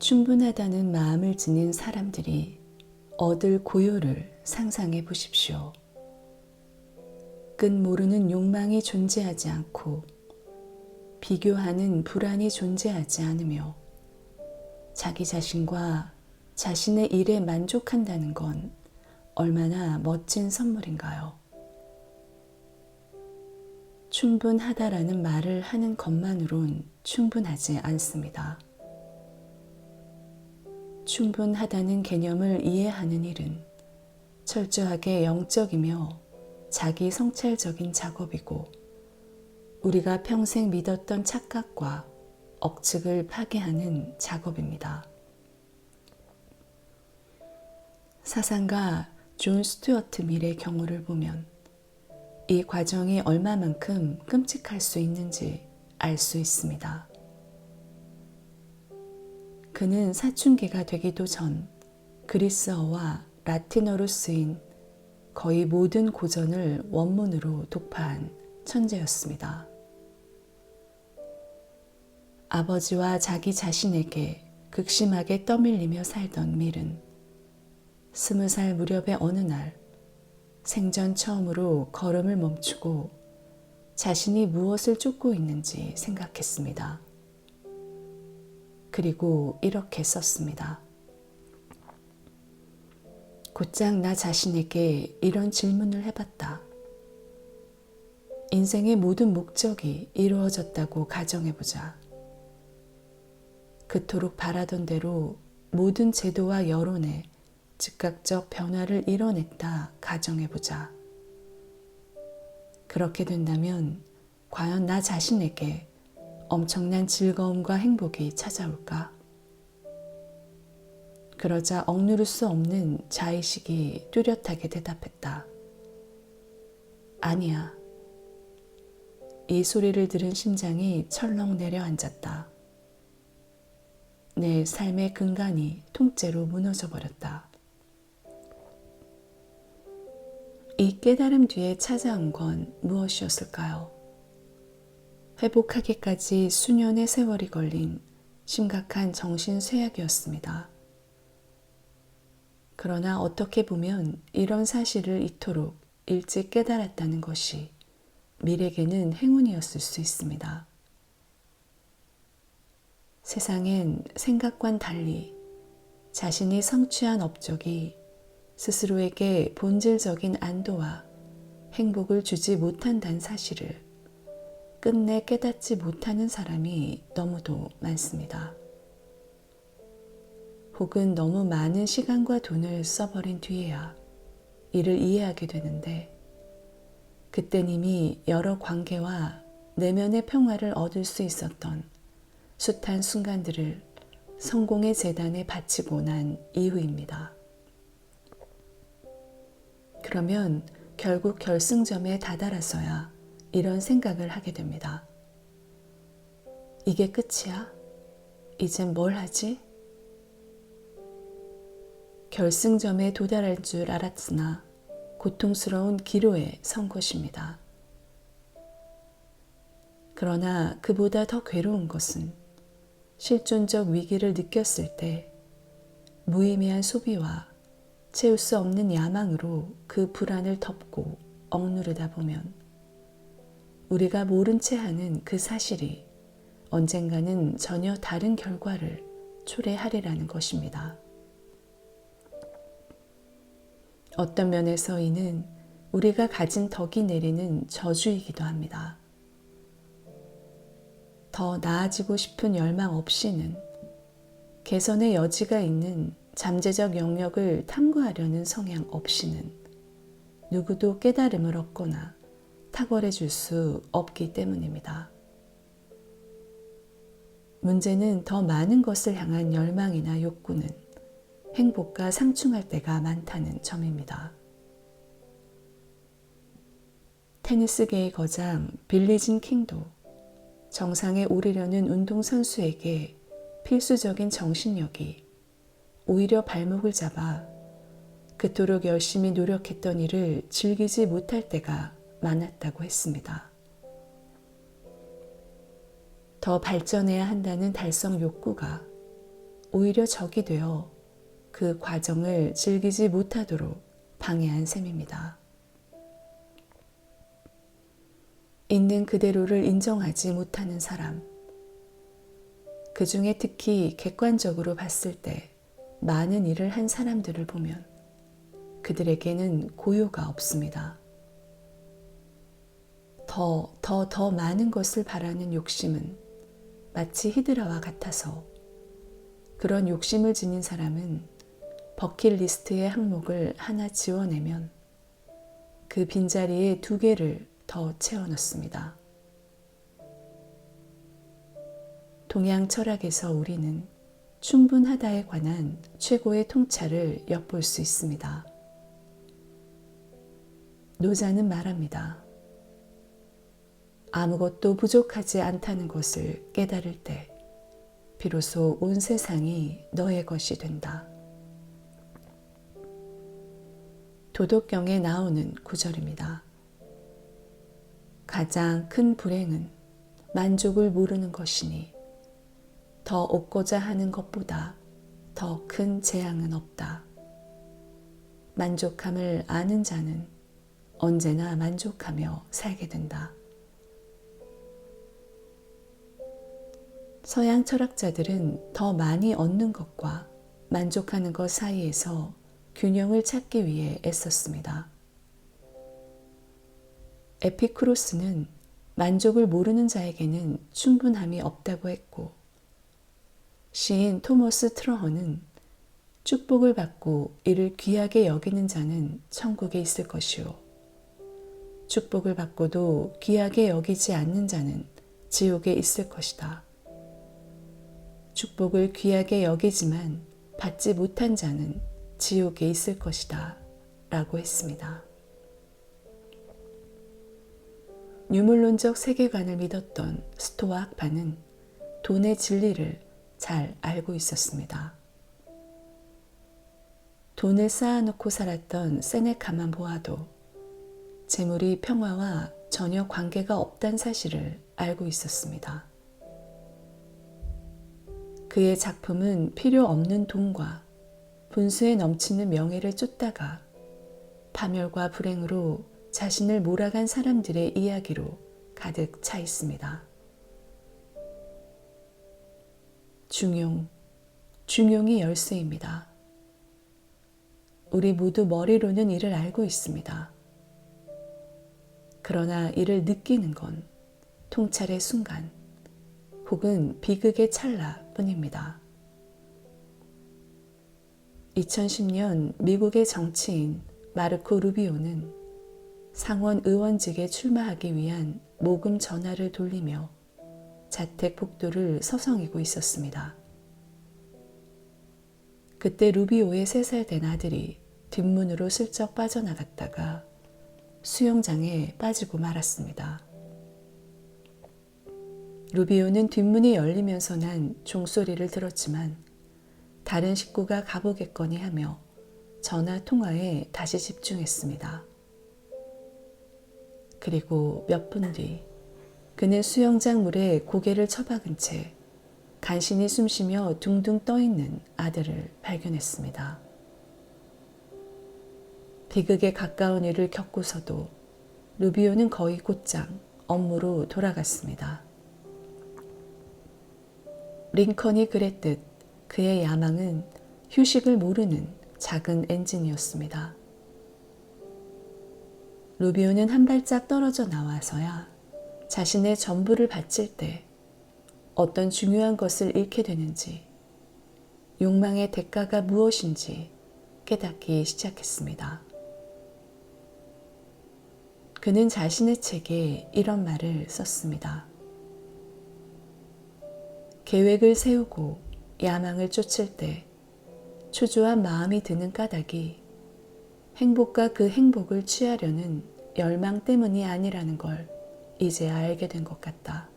충분하다는 마음을 지닌 사람들이 얻을 고요를 상상해 보십시오. 끝 모르는 욕망이 존재하지 않고 비교하는 불안이 존재하지 않으며 자기 자신과 자신의 일에 만족한다는 건 얼마나 멋진 선물인가요? 충분하다라는 말을 하는 것만으론 충분하지 않습니다. 충분하다는 개념을 이해하는 일은 철저하게 영적이며 자기 성찰적인 작업이고 우리가 평생 믿었던 착각과 억측을 파괴하는 작업입니다. 사상가 존 스튜어트 밀의 경우를 보면 이 과정이 얼마만큼 끔찍할 수 있는지 알 수 있습니다. 그는 사춘기가 되기도 전 그리스어와 라틴어로 쓰인 거의 모든 고전을 원문으로 독파한 천재였습니다. 아버지와 자기 자신에게 극심하게 떠밀리며 살던 밀은 스무 살 무렵의 어느 날 생전 처음으로 걸음을 멈추고 자신이 무엇을 쫓고 있는지 생각했습니다. 그리고 이렇게 썼습니다. 곧장 나 자신에게 이런 질문을 해봤다. 인생의 모든 목적이 이루어졌다고 가정해보자. 그토록 바라던 대로 모든 제도와 여론에 즉각적 변화를 이뤄냈다 가정해보자. 그렇게 된다면 과연 나 자신에게 엄청난 즐거움과 행복이 찾아올까? 그러자 억누를 수 없는 자의식이 뚜렷하게 대답했다. 아니야. 이 소리를 들은 심장이 철렁 내려앉았다. 내 삶의 근간이 통째로 무너져 버렸다. 이 깨달음 뒤에 찾아온 건 무엇이었을까요? 회복하기까지 수년의 세월이 걸린 심각한 정신 쇠약이었습니다. 그러나 어떻게 보면 이런 사실을 이토록 일찍 깨달았다는 것이 밀에게는 행운이었을 수 있습니다. 세상엔 생각과는 달리 자신이 성취한 업적이 스스로에게 본질적인 안도와 행복을 주지 못한다는 사실을 끝내 깨닫지 못하는 사람이 너무도 많습니다. 혹은 너무 많은 시간과 돈을 써버린 뒤에야 이를 이해하게 되는데 그땐 이미 여러 관계와 내면의 평화를 얻을 수 있었던 숱한 순간들을 성공의 재단에 바치고 난 이후입니다. 그러면 결국 결승점에 다다라서야 이런 생각을 하게 됩니다. 이게 끝이야? 이젠 뭘 하지? 결승점에 도달할 줄 알았으나 고통스러운 기로에 선 것입니다. 그러나 그보다 더 괴로운 것은 실존적 위기를 느꼈을 때 무의미한 소비와 채울 수 없는 야망으로 그 불안을 덮고 억누르다 보면 우리가 모른 채 하는 그 사실이 언젠가는 전혀 다른 결과를 초래하리라는 것입니다. 어떤 면에서 이는 우리가 가진 덕이 내리는 저주이기도 합니다. 더 나아지고 싶은 열망 없이는 개선의 여지가 있는 잠재적 영역을 탐구하려는 성향 없이는 누구도 깨달음을 얻거나 탁월해 줄 수 없기 때문입니다. 문제는 더 많은 것을 향한 열망이나 욕구는 행복과 상충할 때가 많다는 점입니다. 테니스계의 거장 빌리진 킹도 정상에 오르려는 운동선수에게 필수적인 정신력이 오히려 발목을 잡아 그토록 열심히 노력했던 일을 즐기지 못할 때가 많았다고 했습니다. 더 발전해야 한다는 달성 욕구가 오히려 적이 되어 그 과정을 즐기지 못하도록 방해한 셈입니다. 있는 그대로를 인정하지 못하는 사람. 그 중에 특히 객관적으로 봤을 때 많은 일을 한 사람들을 보면 그들에게는 고요가 없습니다. 더, 더, 더 많은 것을 바라는 욕심은 마치 히드라와 같아서 그런 욕심을 지닌 사람은 버킷리스트의 항목을 하나 지워내면 그 빈자리에 두 개를 더 채워 넣습니다. 동양 철학에서 우리는 충분하다에 관한 최고의 통찰을 엿볼 수 있습니다. 노자는 말합니다. 아무것도 부족하지 않다는 것을 깨달을 때 비로소 온 세상이 너의 것이 된다. 도덕경에 나오는 구절입니다. 가장 큰 불행은 만족을 모르는 것이니 더 얻고자 하는 것보다 더 큰 재앙은 없다. 만족함을 아는 자는 언제나 만족하며 살게 된다. 서양 철학자들은 더 많이 얻는 것과 만족하는 것 사이에서 균형을 찾기 위해 애썼습니다. 에피크로스는 만족을 모르는 자에게는 충분함이 없다고 했고, 시인 토머스 트러허는 축복을 받고 이를 귀하게 여기는 자는 천국에 있을 것이요. 축복을 받고도 귀하게 여기지 않는 자는 지옥에 있을 것이다. 축복을 귀하게 여기지만 받지 못한 자는 지옥에 있을 것이다. 라고 했습니다. 유물론적 세계관을 믿었던 스토아 학파는 돈의 진리를 잘 알고 있었습니다. 돈을 쌓아놓고 살았던 세네카만 보아도 재물이 평화와 전혀 관계가 없다는 사실을 알고 있었습니다. 그의 작품은 필요 없는 돈과 분수에 넘치는 명예를 쫓다가 파멸과 불행으로 자신을 몰아간 사람들의 이야기로 가득 차 있습니다. 중용, 중용이 열쇠입니다. 우리 모두 머리로는 이를 알고 있습니다. 그러나 이를 느끼는 건 통찰의 순간 혹은 비극의 찰나 뿐입니다. 2010년 미국의 정치인 마르코 루비오는 상원 의원직에 출마하기 위한 모금 전화를 돌리며 자택 복도를 서성이고 있었습니다. 그때 루비오의 3살 된 아들이 뒷문으로 슬쩍 빠져나갔다가 수영장에 빠지고 말았습니다. 루비오는 뒷문이 열리면서 난 종소리를 들었지만 다른 식구가 가보겠거니 하며 전화 통화에 다시 집중했습니다. 그리고 몇 분 뒤 그는 수영장 물에 고개를 처박은 채 간신히 숨쉬며 둥둥 떠 있는 아들을 발견했습니다. 비극에 가까운 일을 겪고서도 루비오는 거의 곧장 업무로 돌아갔습니다. 링컨이 그랬듯 그의 야망은 휴식을 모르는 작은 엔진이었습니다. 루비오는 한 발짝 떨어져 나와서야 자신의 전부를 바칠 때 어떤 중요한 것을 잃게 되는지 욕망의 대가가 무엇인지 깨닫기 시작했습니다. 그는 자신의 책에 이런 말을 썼습니다. 계획을 세우고 야망을 쫓을 때 초조한 마음이 드는 까닭이 행복과 그 행복을 취하려는 열망 때문이 아니라는 걸 이제야 알게 된 것 같다.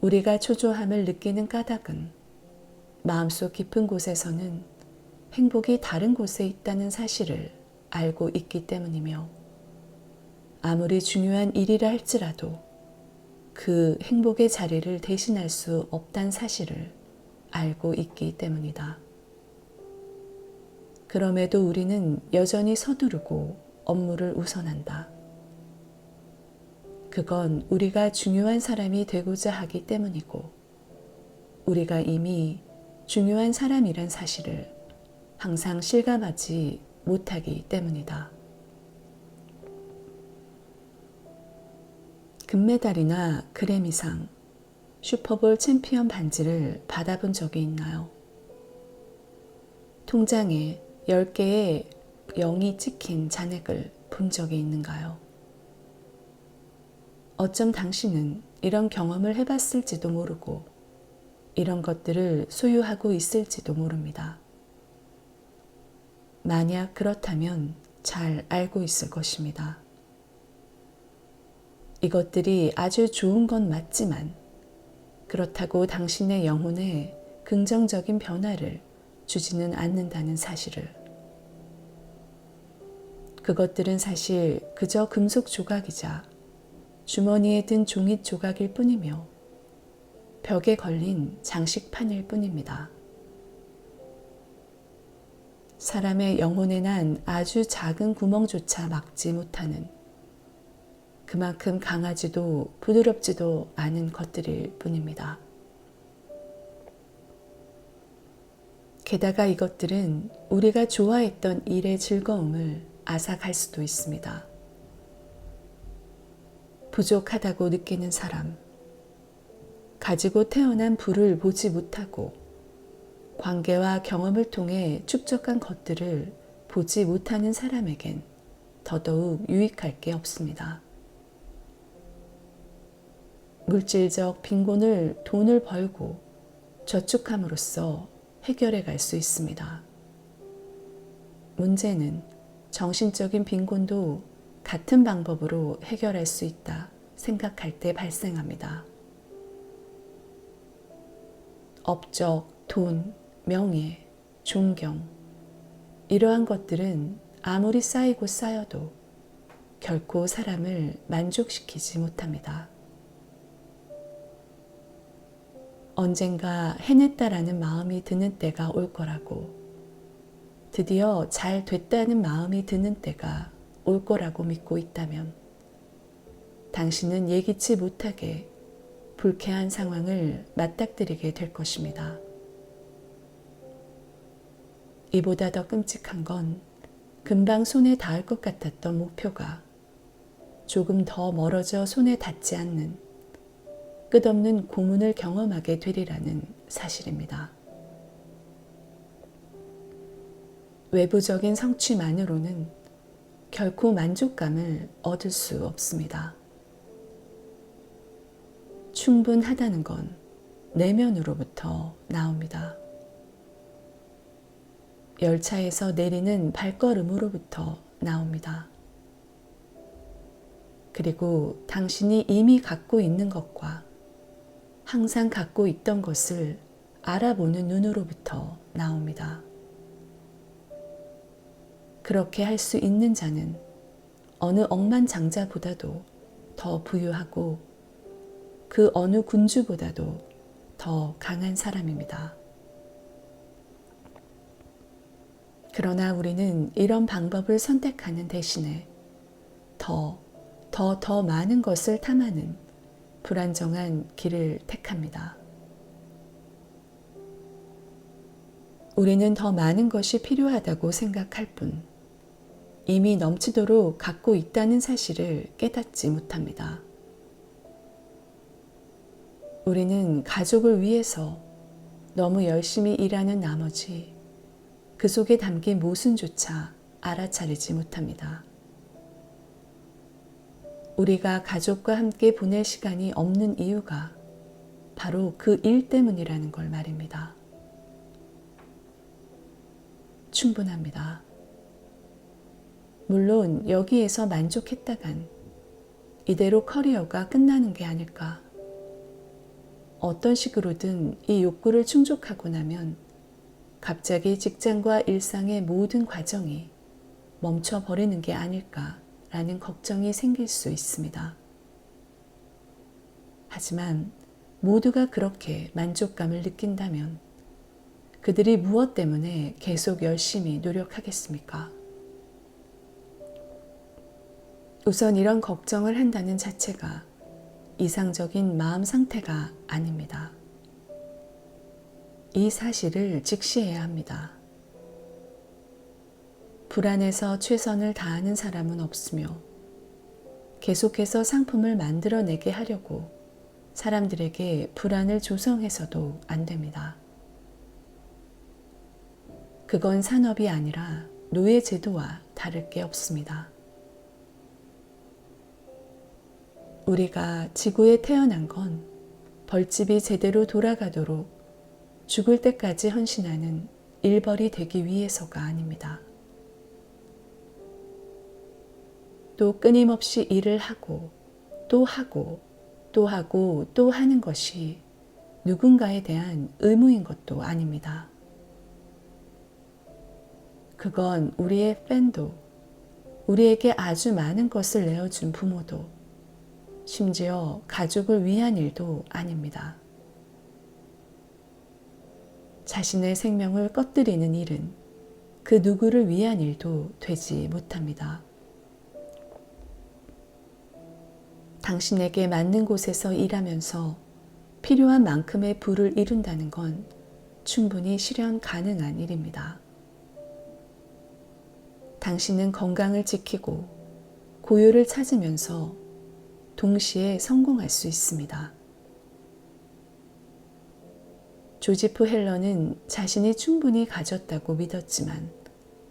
우리가 초조함을 느끼는 까닭은 마음속 깊은 곳에서는 행복이 다른 곳에 있다는 사실을 알고 있기 때문이며 아무리 중요한 일이라 할지라도 그 행복의 자리를 대신할 수 없다는 사실을 알고 있기 때문이다. 그럼에도 우리는 여전히 서두르고 업무를 우선한다. 그건 우리가 중요한 사람이 되고자 하기 때문이고, 우리가 이미 중요한 사람이란 사실을 항상 실감하지 못하기 때문이다. 금메달이나 그래미상, 슈퍼볼 챔피언 반지를 받아본 적이 있나요? 통장에 10개의 0이 찍힌 잔액을 본 적이 있는가요? 어쩜 당신은 이런 경험을 해봤을지도 모르고 이런 것들을 소유하고 있을지도 모릅니다. 만약 그렇다면 잘 알고 있을 것입니다. 이것들이 아주 좋은 건 맞지만 그렇다고 당신의 영혼에 긍정적인 변화를 주지는 않는다는 사실을. 그것들은 사실 그저 금속 조각이자 주머니에 든 종이 조각일 뿐이며 벽에 걸린 장식판일 뿐입니다. 사람의 영혼에 난 아주 작은 구멍조차 막지 못하는 그만큼 강하지도 부드럽지도 않은 것들일 뿐입니다. 게다가 이것들은 우리가 좋아했던 일의 즐거움을 앗아갈 수도 있습니다. 부족하다고 느끼는 사람, 가지고 태어난 부를 보지 못하고 관계와 경험을 통해 축적한 것들을 보지 못하는 사람에겐 더더욱 유익할 게 없습니다. 물질적 빈곤을 돈을 벌고 저축함으로써 해결해 갈 수 있습니다. 문제는 정신적인 빈곤도 같은 방법으로 해결할 수 있다 생각할 때 발생합니다. 업적, 돈, 명예, 존경, 이러한 것들은 아무리 쌓이고 쌓여도 결코 사람을 만족시키지 못합니다. 언젠가 해냈다라는 마음이 드는 때가 올 거라고, 드디어 잘 됐다는 마음이 드는 때가 올 거라고 믿고 있다면, 당신은 예기치 못하게 불쾌한 상황을 맞닥뜨리게 될 것입니다. 이보다 더 끔찍한 건 금방 손에 닿을 것 같았던 목표가 조금 더 멀어져 손에 닿지 않는 끝없는 고문을 경험하게 되리라는 사실입니다. 외부적인 성취만으로는 결코 만족감을 얻을 수 없습니다. 충분하다는 건 내면으로부터 나옵니다. 열차에서 내리는 발걸음으로부터 나옵니다. 그리고 당신이 이미 갖고 있는 것과 항상 갖고 있던 것을 알아보는 눈으로부터 나옵니다. 그렇게 할 수 있는 자는 어느 억만장자보다도 더 부유하고 그 어느 군주보다도 더 강한 사람입니다. 그러나 우리는 이런 방법을 선택하는 대신에 더, 더, 더 많은 것을 탐하는 불안정한 길을 택합니다. 우리는 더 많은 것이 필요하다고 생각할 뿐 이미 넘치도록 갖고 있다는 사실을 깨닫지 못합니다. 우리는 가족을 위해서 너무 열심히 일하는 나머지 그 속에 담긴 모순조차 알아차리지 못합니다. 우리가 가족과 함께 보낼 시간이 없는 이유가 바로 그 일 때문이라는 걸 말입니다. 충분합니다. 물론 여기에서 만족했다간 이대로 커리어가 끝나는 게 아닐까. 어떤 식으로든 이 욕구를 충족하고 나면 갑자기 직장과 일상의 모든 과정이 멈춰버리는 게 아닐까 라는 걱정이 생길 수 있습니다. 하지만 모두가 그렇게 만족감을 느낀다면 그들이 무엇 때문에 계속 열심히 노력하겠습니까? 우선 이런 걱정을 한다는 자체가 이상적인 마음 상태가 아닙니다. 이 사실을 직시해야 합니다. 불안해서 최선을 다하는 사람은 없으며 계속해서 상품을 만들어내게 하려고 사람들에게 불안을 조성해서도 안 됩니다. 그건 산업이 아니라 노예 제도와 다를 게 없습니다. 우리가 지구에 태어난 건 벌집이 제대로 돌아가도록 죽을 때까지 헌신하는 일벌이 되기 위해서가 아닙니다. 또 끊임없이 일을 하고 또 하고 또 하고 또 하는 것이 누군가에 대한 의무인 것도 아닙니다. 그건 우리의 팬도 우리에게 아주 많은 것을 내어준 부모도 심지어 가족을 위한 일도 아닙니다. 자신의 생명을 꺼뜨리는 일은 그 누구를 위한 일도 되지 못합니다. 당신에게 맞는 곳에서 일하면서 필요한 만큼의 부를 이룬다는 건 충분히 실현 가능한 일입니다. 당신은 건강을 지키고 고요를 찾으면서 동시에 성공할 수 있습니다. 조지프 헬러는 자신이 충분히 가졌다고 믿었지만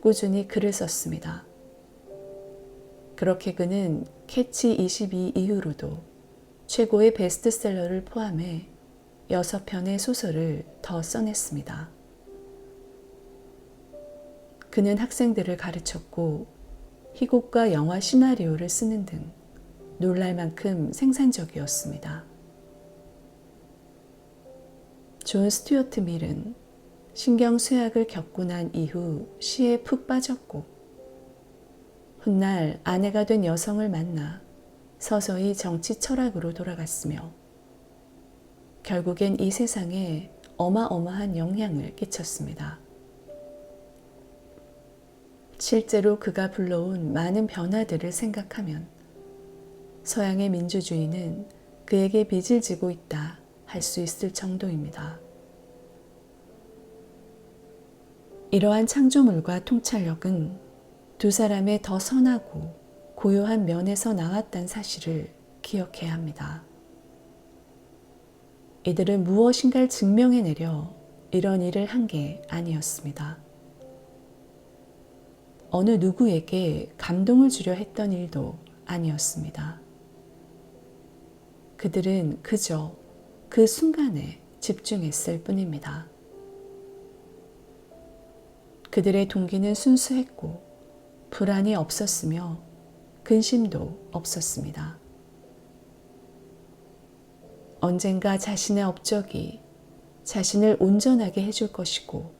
꾸준히 글을 썼습니다. 그렇게 그는 캐치 22 이후로도 최고의 베스트셀러를 포함해 6편의 소설을 더 써냈습니다. 그는 학생들을 가르쳤고 희곡과 영화 시나리오를 쓰는 등 놀랄 만큼 생산적이었습니다. 존 스튜어트 밀은 신경쇠약을 겪고 난 이후 시에 푹 빠졌고 훗날 아내가 된 여성을 만나 서서히 정치 철학으로 돌아갔으며 결국엔 이 세상에 어마어마한 영향을 끼쳤습니다. 실제로 그가 불러온 많은 변화들을 생각하면 서양의 민주주의는 그에게 빚을 지고 있다 할 수 있을 정도입니다. 이러한 창조물과 통찰력은 두 사람의 더 선하고 고요한 면에서 나왔단 사실을 기억해야 합니다. 이들은 무엇인가를 증명해내려 이런 일을 한 게 아니었습니다. 어느 누구에게 감동을 주려 했던 일도 아니었습니다. 그들은 그저 그 순간에 집중했을 뿐입니다. 그들의 동기는 순수했고 불안이 없었으며 근심도 없었습니다. 언젠가 자신의 업적이 자신을 온전하게 해줄 것이고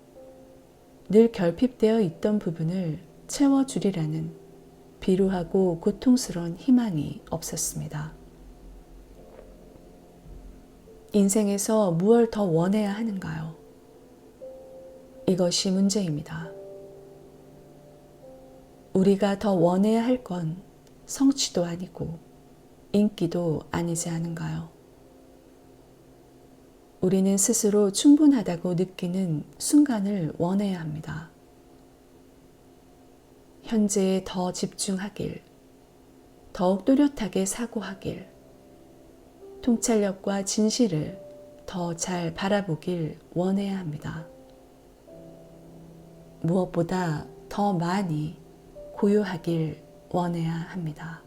늘 결핍되어 있던 부분을 채워주리라는 비루하고 고통스러운 희망이 없었습니다. 인생에서 무얼 더 원해야 하는가요? 이것이 문제입니다. 우리가 더 원해야 할 건 성취도 아니고 인기도 아니지 않은가요? 우리는 스스로 충분하다고 느끼는 순간을 원해야 합니다. 현재에 더 집중하길, 더욱 또렷하게 사고하길, 통찰력과 진실을 더 잘 바라보길 원해야 합니다. 무엇보다 더 많이 고요하길 원해야 합니다.